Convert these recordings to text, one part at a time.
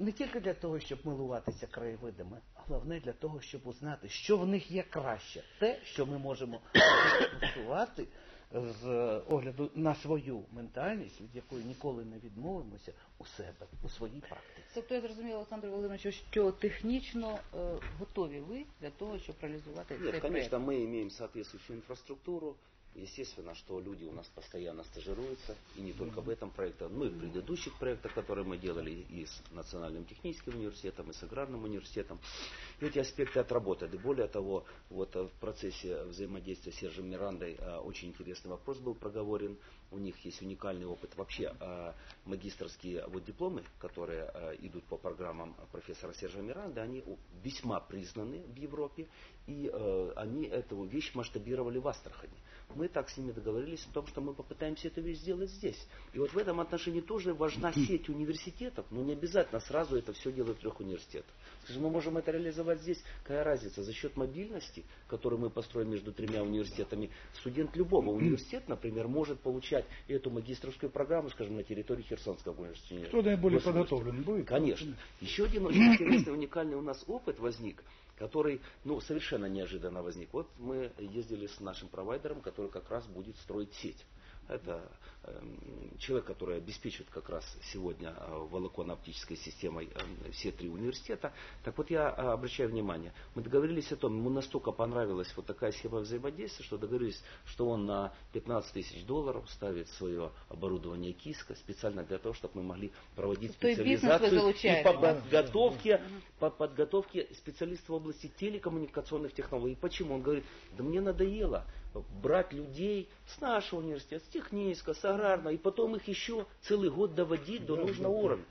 не тільки для того, щоб милуватися краєвидами, а головне для того, щоб узнати, що в них є краще, те, що ми можемо застосувати з огляду на свою ментальність, від якої ніколи не відмовимося у себе, у своїй практиці. Тобто я зрозуміла, Олександр Володимирович, що технічно е, готові ви для того, щоб реалізувати Нет, цей конечно, проект? мы имеем соответствующую инфраструктуру. Естественно, что люди у нас постоянно стажируются, и не только в этом проекте, но и в предыдущих проектах, которые мы делали и с Национальным техническим университетом, и с Аграрным университетом. Эти аспекты отработаны. Более того, вот э, в процессе взаимодействия с Сержем Мирандой э, очень интересный вопрос был проговорен. У них есть уникальный опыт. Вообще э, магистрские вот дипломы, которые идут по программам профессора Сержа Миранды, они весьма признаны в Европе, и они эту вещь масштабировали в Астрахани. Мы так с ними договорились о том, что мы попытаемся вещь сделать здесь. И вот в этом отношении тоже важна сеть университетов, но не обязательно сразу это все делать в трех университетах. Скажем, мы можем это реализовать здесь. Какая разница? За счет мобильности, которую мы построим между тремя университетами, студент любого университета, например, может получать эту магистрскую программу, скажем, на территории Херсонского университета. Кто наиболее подготовлен будет? Конечно. Еще один очень интересный, уникальный у нас опыт возник, который, ну, совершенно неожиданно возник. Вот мы ездили с нашим провайдером, который как раз будет строить сеть. Это эм, человек, который обеспечивает как раз сегодня э, волоконно-оптической системой эм, все три университета. Так вот я э, обращаю внимание, мы договорились о том, ему настолько понравилась вот такая схема взаимодействия, что договорились, что он на 15 тысяч долларов ставит свое оборудование КИСКа специально для того, чтобы мы могли проводить То специализацию и по подготовке, по подготовке специалистов в области телекоммуникационных технологий. Почему? Он говорит, да мне надоело брать людей с нашего университета, с технического, с аграрного, и потом их еще целый год доводить до нужного уровня.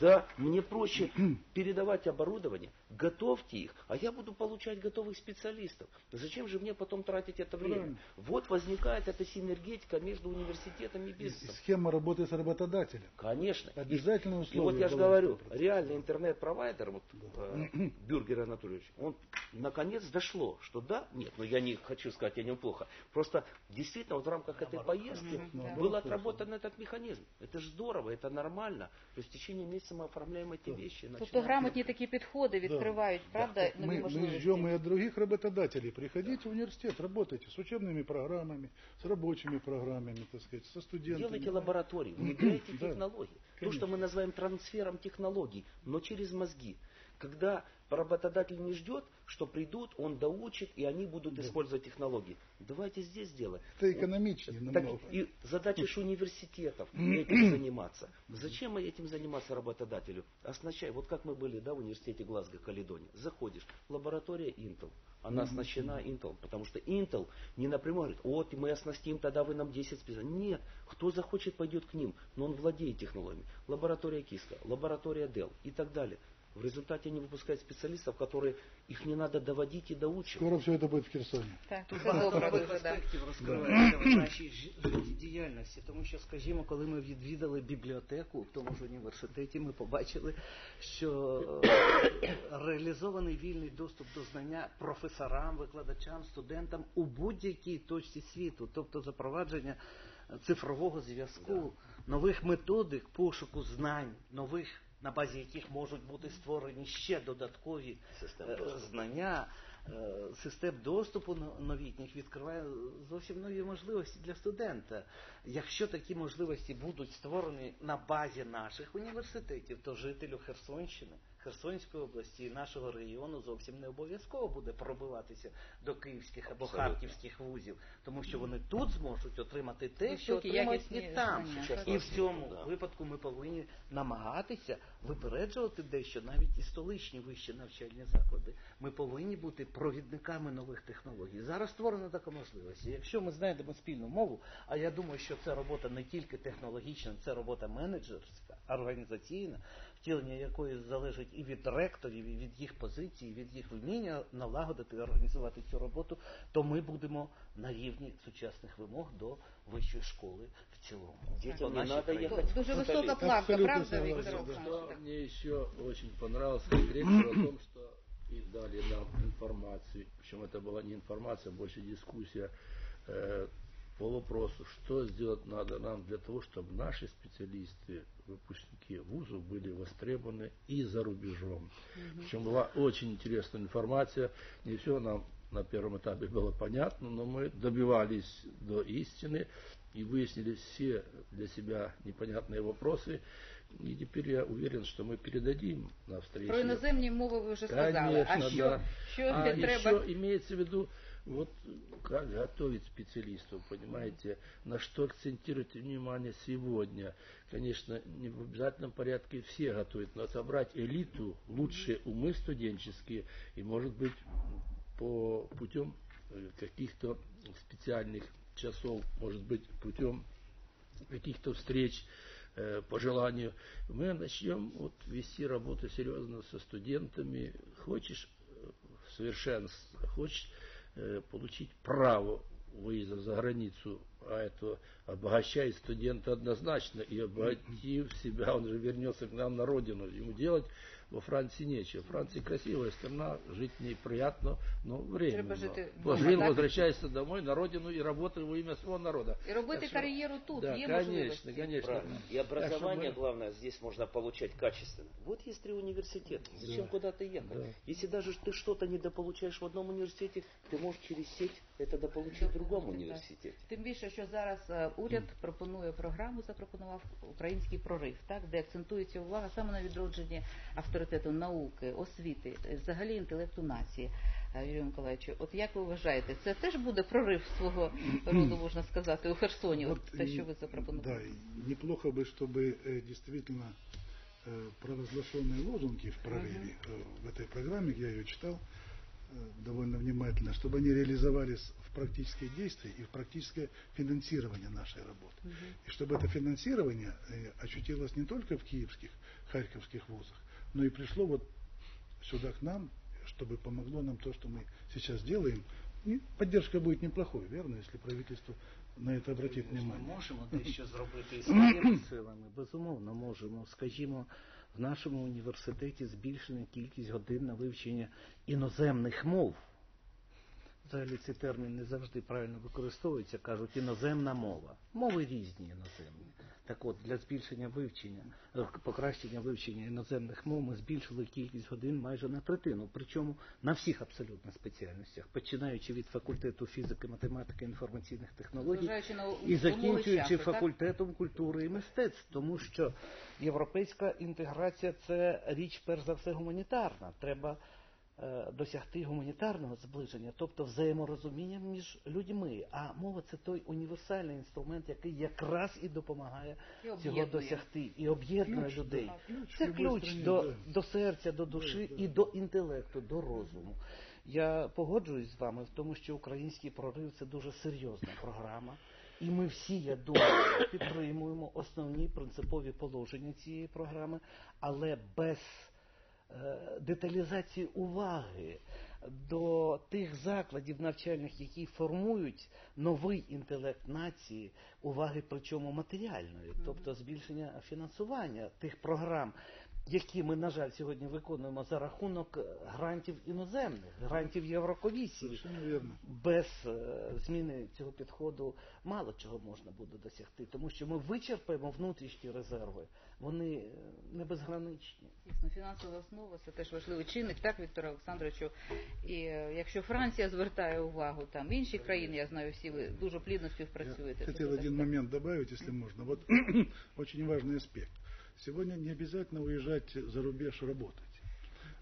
Да, мне проще передавать оборудование, готовьте их, а я буду получать готовых специалистов. Зачем же мне потом тратить это время? Правильно. Вот возникает эта синергетика между университетом и бизнесом. Схема работы с работодателем. Конечно. И- Обязательное И, условие вот я же должно говорю, быть. реальный интернет-провайдер, вот, э, Бюргер Анатольевич, он наконец дошло, что да, нет, но я не хочу сказать о нем плохо. Просто действительно вот в рамках этой поездки был отработан этот механизм. Это же здорово, это нормально. То есть в течение месяца мы оформляем эти вещи. Тобто начинаем- грамотні такі підходи відкривають, правда, нові Мы, мы можливості. ждем и от других работодателей. Приходите в университет, работайте с учебными программами, с рабочими программами, так сказать, со студентами. Делайте лаборатории, внедряйте Да, технологии. То, конечно. что мы называем трансфером технологий, но через мозги. Когда работодатель не ждет, что придут, он доучит, и они будут использовать технологии. Давайте здесь сделаем. Это экономичнее Так намного. и задача же университетов этим заниматься. Зачем этим заниматься работодателю? Оснащай. Вот как мы были да, в университете Глазго, Каледония. Заходишь, лаборатория Intel. Она оснащена Intel, потому что Intel не напрямую говорит, вот мы оснастим, тогда вы нам 10 специалистов. Нет, кто захочет, пойдет к ним, но он владеет технологиями. Лаборатория Киска, лаборатория Dell и так далее. В результате они выпускают специалистов, которые их не надо доводить и доучивать. Скоро все это будет в Херсоне. Так, Тут це багато добре нових дуже, да. аспектів розкривається в нашій жи- життєдіяльності. Тому що, скажімо, коли ми відвідали бібліотеку в тому ж університеті, ми побачили, що е, реалізований вільний доступ до знання професорам, викладачам, студентам у будь-якій точці світу, тобто запровадження цифрового зв'язку, нових методик пошуку знань, нових на базі яких можуть бути створені ще додаткові Систем е, доступу. знання, е, систем доступу новітніх відкриває зовсім нові можливості для студента. Якщо такі можливості будуть створені на базі наших університетів, то жителю Херсонщини, Херсонської області і нашого регіону зовсім не обов'язково буде пробиватися до київських або Абсолютно. харківських вузів, тому що вони тут зможуть отримати те, що Високі, отримають і там. І в цьому Да. випадку ми повинні намагатися випереджувати дещо навіть і столичні вищі навчальні заклади. Ми повинні бути провідниками нових технологій. Зараз створена така можливість. І Якщо ми знайдемо спільну мову, а я думаю, що це робота не тільки технологічна, це робота менеджерська, організаційна, втілення якої залежить і від ректорів, і від їх позицій, і від їх вміння налагодити і організувати цю роботу, то ми будемо на рівні сучасних вимог до вищої школи в цілому. Детям По не країні. ехать. Дуже висока планка, правда. Віктор мне еще очень понравилось как о том, что и дали нам информацию, причем это была не информация, а больше дискуссия, э, по вопросу, что сделать надо нам для того, чтобы наши специалисты, выпускники вузов были востребованы и за рубежом. Угу. Причем была очень интересная информация, не все нам на первом этапе было понятно, но мы добивались до истины и выяснили все для себя непонятные вопросы. И теперь я уверен, что мы передадим на встрече. Про іноземні мови ви вже сказали. Конечно, а що, да. що а треба? еще имеется в виду, вот как готовить специалистов, понимаете, на что акцентировать внимание сегодня. Конечно, не в обязательном порядке все готовят, но собрать элиту, лучшие умы студенческие, и может быть по путем э, каких-то специальных часов, может быть путем каких-то встреч, э, по желанию, мы начнем вот, вести работу серьезно со студентами. Хочешь э, совершенства, хочешь э, получить право выезда за границу, а это обогащает студента однозначно, и обогатив себя, он же вернется к нам на родину. Ему делать во Франции нечего. Франция красивая страна, жить в ней приятно, но временно. жити Пожил, вдома, так? возвращайся домой на родину и работай во имя своего народа. І робити Так що- кар'єру тут, да, є конечно, можливості. конечно. Правильно. И Так что образование, мы- главное, здесь можно получать качественно. Вот есть три университета. Зачем Да. куда-то ехать? Да. Если даже ты что-то недополучаешь в одном университете, ты можешь через сеть это дополучить в другом Так. университете. Тим більше, що зараз е, уряд пропонує програму, запропонував український прорив, так де акцентується увага саме на відродженні авторитету науки, освіти, е, взагалі інтелекту нації. Е, Юрію Миколаївичу, от як ви вважаєте, це теж буде прорив свого роду, можна сказати, у Херсоні? От те, и- що ви запропонували? Да, и неплохо бы, чтобы э, действительно э, провозглашенные лозунги в прорыве э, в этой программе, я ее читал э, довольно внимательно, чтобы они реализовались в практические действия и в практическое финансирование нашей работы. И чтобы это финансирование э, очутилось не только в киевских, харьковских вузах, но и пришло вот сюда к нам, чтобы помогло нам то, что мы сейчас делаем. И поддержка будет неплохой, верно, если правительство на это обратит Ми внимание. можемо дещо зробити і своїми силами. Безумовно, можемо. Скажімо, в нашому університеті збільшена кількість годин на вивчення іноземних мов. Взагалі цей термін не завжди правильно використовується, кажуть іноземна мова. Мови різні іноземні. Так от, для збільшення вивчення, е, покращення вивчення іноземних мов ми збільшили кількість годин майже на третину, причому на всіх абсолютно спеціальностях, починаючи від факультету фізики, математики, інформаційних технологій на і закінчуючи факультетом культури і мистецтв, тому що європейська інтеграція це річ перш за все гуманітарна. Треба досягти гуманітарного зближення, тобто взаєморозуміння між людьми. А мова це той універсальний інструмент, який якраз і допомагає І цього досягти і об'єднує Ключ, людей. да, ключ Це ключ до, до серця, до душі і до інтелекту, до розуму. Я погоджуюсь з вами в тому, що український прорив це дуже серйозна програма. І ми всі, я думаю, підтримуємо основні принципові положення цієї програми, але без е, деталізації уваги до тих закладів навчальних, які формують новий інтелект нації, уваги причому матеріальної, тобто збільшення фінансування тих програм, які ми, на жаль, сьогодні виконуємо за рахунок е, грантів іноземних, грантів Єврокомісії. Без е, зміни цього підходу мало чого можна буде досягти, тому що ми вичерпаємо внутрішні резерви. Вони е, не безграничні. Дійсно, фінансова основа це теж важливий чинник, так, Віктора Олександровичу. І якщо Франція звертає увагу, там інші країни, я знаю, всі ви дуже плідно співпрацюєте. Я Це один момент добавить, если можно. Вот очень важный аспект. Сегодня не обязательно уезжать за рубеж работать.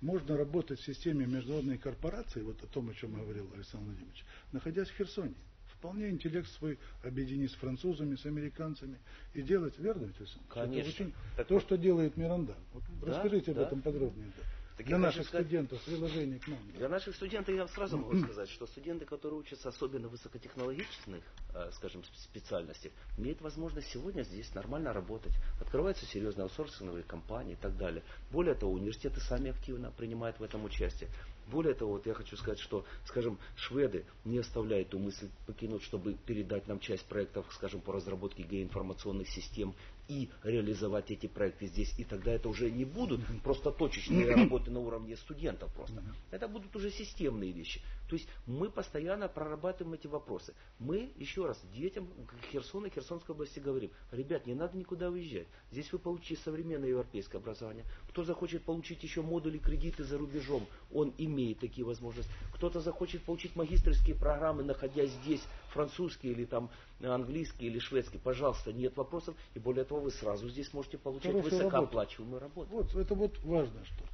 Можно работать в системе международной корпорации, вот о том, о чем говорил Александр Владимирович, находясь в Херсоне. Вполне интеллект свой объединить с французами, с американцами и делать, верно, ведь, Александр? Это Конечно. очень- Так то, что делает Миранда. Вот Да, расскажите да. об этом подробнее. да. Так Для наших сказать- студентов, приложение к нам. Для наших студентов я сразу могу сказать, что студенты, которые учатся особенно высокотехнологичных, э, скажем, сп- специальностях, имеют возможность сегодня здесь нормально работать. Открываются серьезные аутсорсинговые компании и так далее. Более того, университеты сами активно принимают в этом участие. Более того, вот я хочу сказать, что, скажем, шведы не оставляют ту мысль покинуть, чтобы передать нам часть проектов, скажем, по разработке геоинформационных систем и реализовать эти проекты здесь. И тогда это уже не будут просто точечные работы на уровне студентов просто. Это будут уже системные вещи. То есть мы постоянно прорабатываем эти вопросы. Мы, еще раз, детям Херсона и Херсонской области говорим, ребят, не надо никуда уезжать. Здесь вы получите современное европейское образование. Кто захочет получить еще модули кредиты за рубежом, он имеет такие возможности. Кто-то захочет получить магистрские программы, находясь здесь, французские или там английский или шведский, пожалуйста, нет вопросов. И более того, вы сразу здесь можете получать Хорошую высокооплачиваемую работу. Вот, это вот важно, что.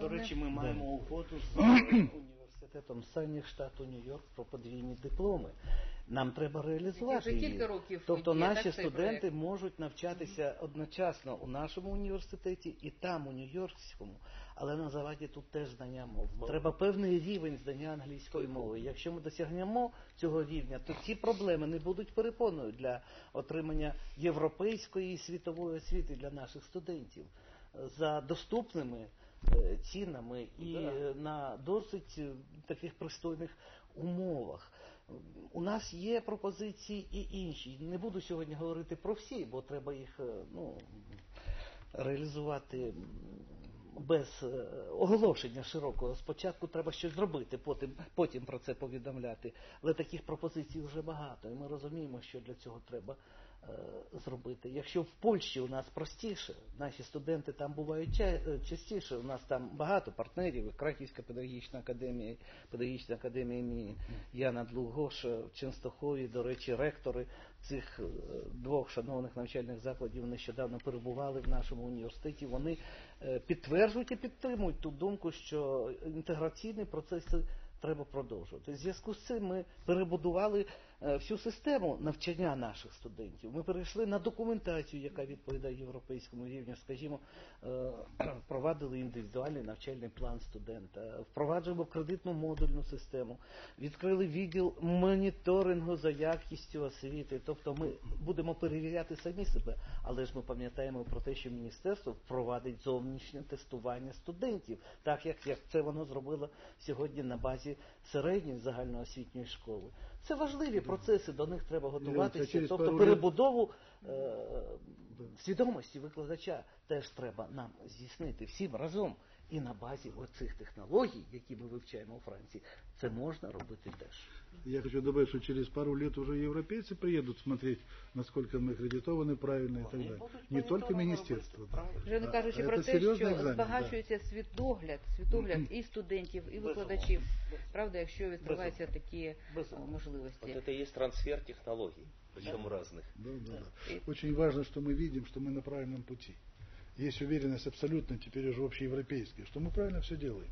До речі, ми маємо угоду з університетом Сайних штату Нью-Йорк про подвійні дипломи. Нам треба реалізувати Вже кілька років Тобто наші студенти проект? можуть навчатися одночасно у нашому університеті і там, у Нью-Йоркському, але на заваді тут теж знання мов. Треба певний рівень знання англійської мови. Якщо ми досягнемо цього рівня, то ці проблеми не будуть перепоною для отримання європейської і світової освіти для наших студентів за доступними цінами і е, на досить е, таких пристойних умовах. У нас є пропозиції і інші. Не буду сьогодні говорити про всі, бо треба їх е, ну, реалізувати без е, оголошення широкого. Спочатку треба щось зробити, потім, потім про це повідомляти. Але таких пропозицій вже багато, і ми розуміємо, що для цього треба зробити. Якщо в Польщі у нас простіше, наші студенти там бувають е, частіше, у нас там багато партнерів, Краківська педагогічна академія, педагогічна академія імені Яна Длугоша в Ченстохові, до речі, ректори цих е, двох шановних навчальних закладів нещодавно перебували в нашому університеті. Вони е, підтверджують і підтримують ту думку, що інтеграційні процеси треба продовжувати. В зв'язку з цим ми перебудували е, всю систему навчання наших студентів. Ми перейшли на документацію, яка відповідає європейському рівню. Скажімо, е, впровадили індивідуальний навчальний план студента, впроваджуємо кредитну модульну систему, відкрили відділ моніторингу за якістю освіти. Тобто ми будемо перевіряти самі себе, але ж ми пам'ятаємо про те, що міністерство впровадить зовнішнє тестування студентів, так як це воно зробило сьогодні на базі середньої загальноосвітньої школи. Це важливі процеси, до них треба готуватися. через Тобто перебудову свідомості викладача теж треба нам здійснити всім разом. І на базі оцих технологій, які ми вивчаємо у Франції, це можна робити теж. Я хочу добавить, что через пару лет уже европейцы приедут смотреть, насколько мы аккредитованы правильно и так Вони далее. будуть Не только моніторинг министерство. робити, правильно. Вже не А, кажучи це про те, серйозний що екзамен, збагачується світогляд, світогляд і студентів, і викладачів. Правда, якщо відкриваються такі Безумовно. е, можливості. Вот это и есть трансфер технологий, причем разных. Да, да, да. Очень важно, что мы видим, что мы на правильном пути. Есть уверенность абсолютно теперь уже общеевропейская, что мы правильно все делаем.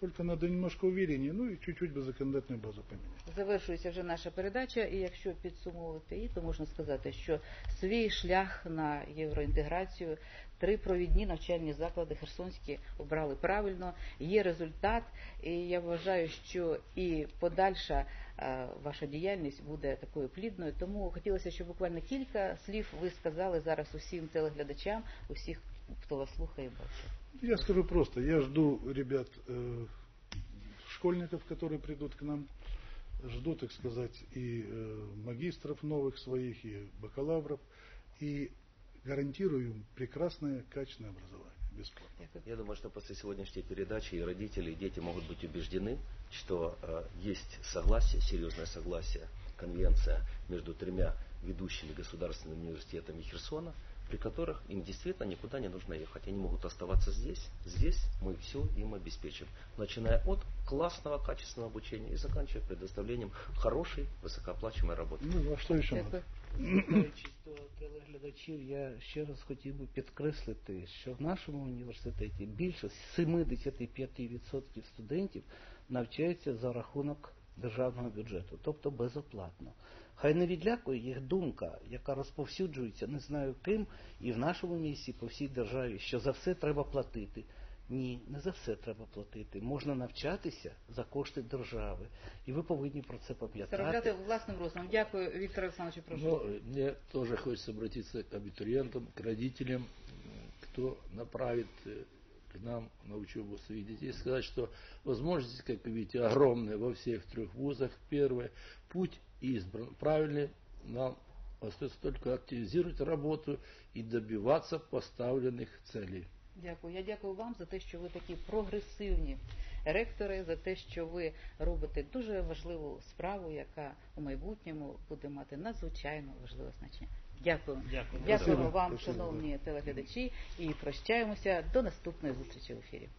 Только надо немножко увереннее, ну и чуть-чуть бы законодательную базу поменять. Завершується вже наша передача, і якщо підсумовувати її, то можна сказати, що свій шлях на євроінтеграцію три провідні навчальні заклади Херсонські обрали правильно. Є результат, і я вважаю, що і подальша е, ваша діяльність буде такою плідною. Тому хотілося, щоб буквально кілька слів ви сказали зараз усім телеглядачам, усіх, хто вас слухає і бачить. Я скажу просто, я жду ребят, э, школьников, которые придут к нам, жду, так сказать, и э, магистров новых своих, и бакалавров, и гарантирую им прекрасное, качественное образование, бесплатно. Я думаю, что после сегодняшней передачи и родители, и дети могут быть убеждены, что э, есть согласие, серьезное согласие, конвенция между тремя ведущими государственными университетами Херсона, при которых им действительно никуда не нужно ехать. Они могут оставаться здесь. Здесь мы все им обеспечим. Начиная от классного, качественного обучения и заканчивая предоставлением хорошей, высокооплачиваемой работы. Ну, а что еще надо? До телеглядачів, я ще раз хотів би підкреслити, що в нашому університеті більше 75% студентів навчаються за рахунок державного бюджету, тобто безоплатно. Хай не відлякує їх думка, яка розповсюджується не знаю ким, і в нашому місті, по всій державі, що за все треба платити. Ні, не за все треба платити. Можна навчатися за кошти держави. І ви повинні про це пам'ятати. Заробляти власним розумом. Дякую, Віктор Олександрович, прошу. Но э, мне тоже хочется обратиться к абитуриентам, к родителям, м, кто направит э, к нам на учебу своих детей, и сказать, что возможности, как вы видите, огромные во всех трех вузах. Первое, путь избран. Правильный нам Остается только активизировать работу и добиваться поставленных целей. Дякую. Я дякую вам за те, що ви такі прогресивні ректори, за те, що ви робите дуже важливу справу, яка у майбутньому буде мати надзвичайно важливе значення. Дякую. Дякую. Дякуємо вам, шановні телеглядачі, і прощаємося до наступної зустрічі в ефірі.